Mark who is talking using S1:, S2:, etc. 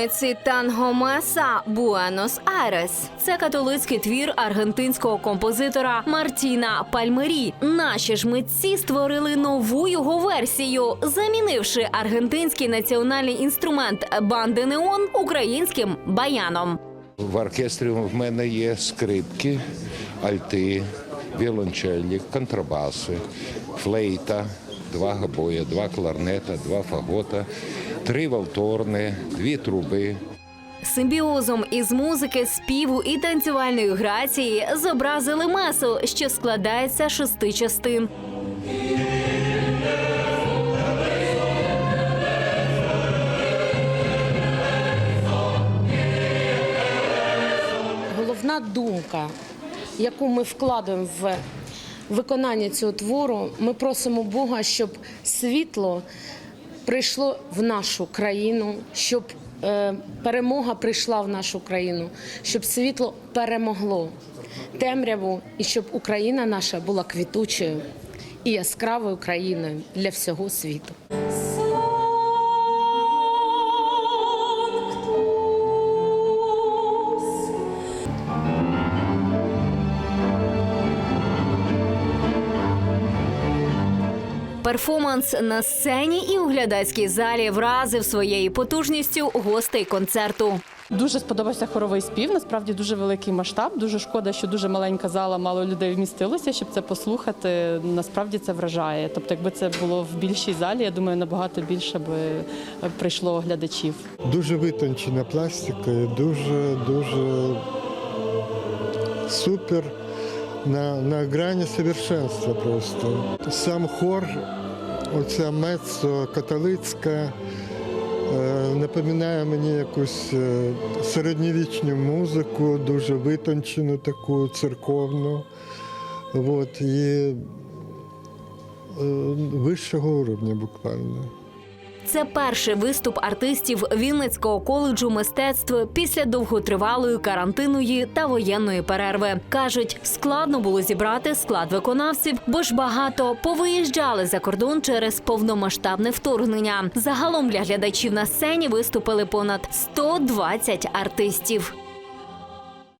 S1: вулиці Тангомаса, Буенос-Айрес. Це католицький твір аргентинського композитора Мартіна Пальмері. Наші ж митці створили нову його версію, замінивши аргентинський національний інструмент банди неон українським баяном.
S2: В оркестрі в мене є скрипки, альти, віолончелі, контрабаси, флейта, два габоя, два кларнета, два фагота, три валторни, дві труби.
S1: Симбіозом із музики, співу і танцювальної грації зобразили месу, що складається з шести частин.
S3: головна думка, яку ми вкладаємо в виконання цього твору, ми просимо Бога, щоб світло прийшло в нашу країну, щоб е, перемога прийшла в нашу країну, щоб світло перемогло темряву і щоб Україна наша була квітучою і яскравою країною для всього світу.
S1: Перформанс на сцені і у глядацькій залі вразив своєю потужністю гостей концерту.
S4: Дуже сподобався хоровий спів. Насправді дуже великий масштаб. Дуже шкода, що дуже маленька зала, мало людей вмістилося, щоб це послухати. Насправді це вражає. Тобто, якби це було в більшій залі, я думаю, набагато більше би прийшло глядачів.
S5: Дуже витончена пластика, дуже, дуже супер на, на грані совершенства просто. Сам хор, оця мецо католицька, е, напоминає мені якусь е, середньовічну музику, дуже витончену таку церковну. От, і е, вищого уровня буквально.
S1: Це перший виступ артистів Вінницького коледжу мистецтв після довготривалої карантинної та воєнної перерви. кажуть, складно було зібрати склад виконавців, бо ж багато повиїжджали за кордон через повномасштабне вторгнення. Загалом для глядачів на сцені виступили понад 120 артистів.